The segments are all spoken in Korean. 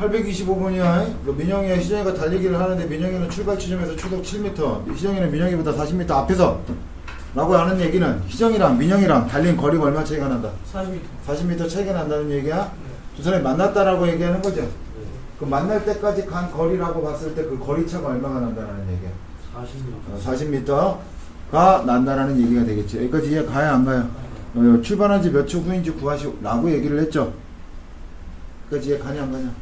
825번이야. 그 민영이와 희정이가 달리기를 하는데 민영이는 출발 지점에서 초속 7m, 희정이는 민영이보다 40m 앞에서 라고 하는 얘기는 희정이랑 민영이랑 달린 거리가 얼마 차이가 난다? 40m. 40m 차이가 난다는 얘기야? 네. 두 사람이 만났다라고 얘기하는 거죠? 네. 그 만날 때까지 간 거리라고 봤을 때 그 거리 차가 얼마가 난다는 얘기야? 40m. 어, 40m가 난다라는 얘기가 되겠지. 여기까지 이해 가야 안 가요? 어, 출발한 지 몇 초 후인지 구하시라고 얘기를 했죠. 이해 가냐 안 가냐?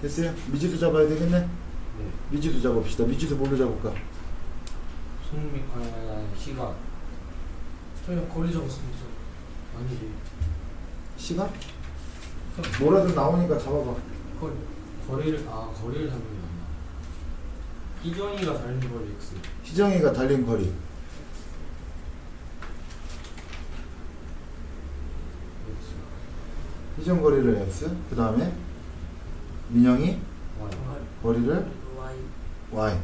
됐어요? 미지수 잡아야 되겠네? 네. 미지수 잡읍시다. 미지수 뭘로 잡을까? 손미 아니 시각. 저희가 거리 적었습니다. 아니지. 시간? 뭐라도 나오니까 잡아봐. 거리. 거리를 아 거리를 잡는 게 아니야. 희정이가 달린 거리 X. 희정이가 달린 거리. X. 희정 거리를 X. 그 다음에 민영이 Y. 거리를 Y Y.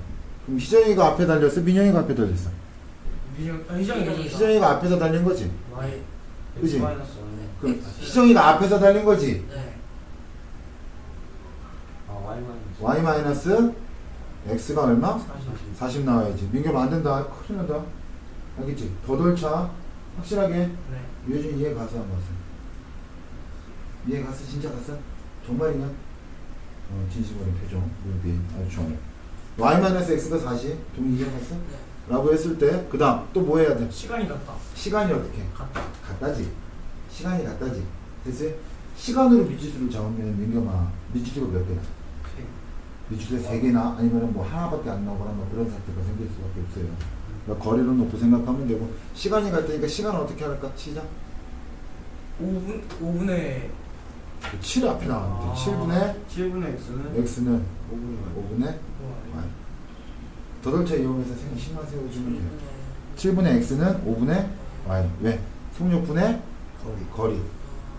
그럼 희정이가 앞에 달렸어? 민영이가 앞에 달렸어? 민영, 아, 희정이 희정이. 희정이가 앞에서 달린 거지? Y 그지? X 마이너스 Y. 그럼 X. 희정이가 앞에서 달린 거지? 네 아 Y 마이너스. Y 마이너스 X가 얼마? 40. 40 나와야지. 민겸 안 된다. 큰일 난다. 알겠지? 더돌차. 확실하게. 네. 유해준 이해 갔어 안 갔어? 이해 갔어? 진짜 갔어? 정말이냐? 어, 진심 어린 표정. 무비 아주 좋아요. Y 마이너스 X가 40. 동의 이해 갔어? 네. 라고 했을 때, 그 다음 또 뭐 해야 돼? 시간이 같다. 시간이 어떻게? 같다. 같다지. 시간이 같다지. 됐어요? 시간으로 미지수를 잡으면 민겸아 미지수가 몇 개나? 미지수가 세 개나 아니면 뭐 하나밖에 안 나오거나 뭐 그런 사태가 생길 수밖에 없어요. 그러니까 거리를 놓고 생각하면 되고 시간이 같으니까 시간 어떻게 할까? 시작. 5분, 5분에 7 앞에 나오면 돼. 아. 7분의 7분의 X는 x는 5분의 Y. 5분의 y. 더돌차 이용해서 생각 신경 세워주면 돼요. 네. 7분의 x는 5분의 y. 왜? 속력분의 거리. 거리.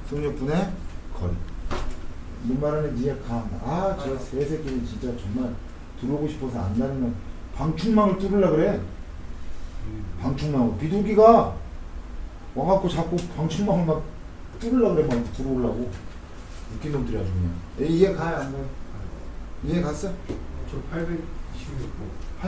속력분의 거리. 뭔 말하는지 이해 가. 아, 저 세 새끼는 진짜 정말 들어오고 싶어서 안 다니면 방충망을 뚫으려 그래. 방충망을. 비둘기가 와갖고 자꾸 방충망을 막 뚫으려 그래. 막 들어오려고. 웃긴 놈들이 아주 그냥. 에, 이해 가요? 안 가요? 이해 갔어? 저 816호.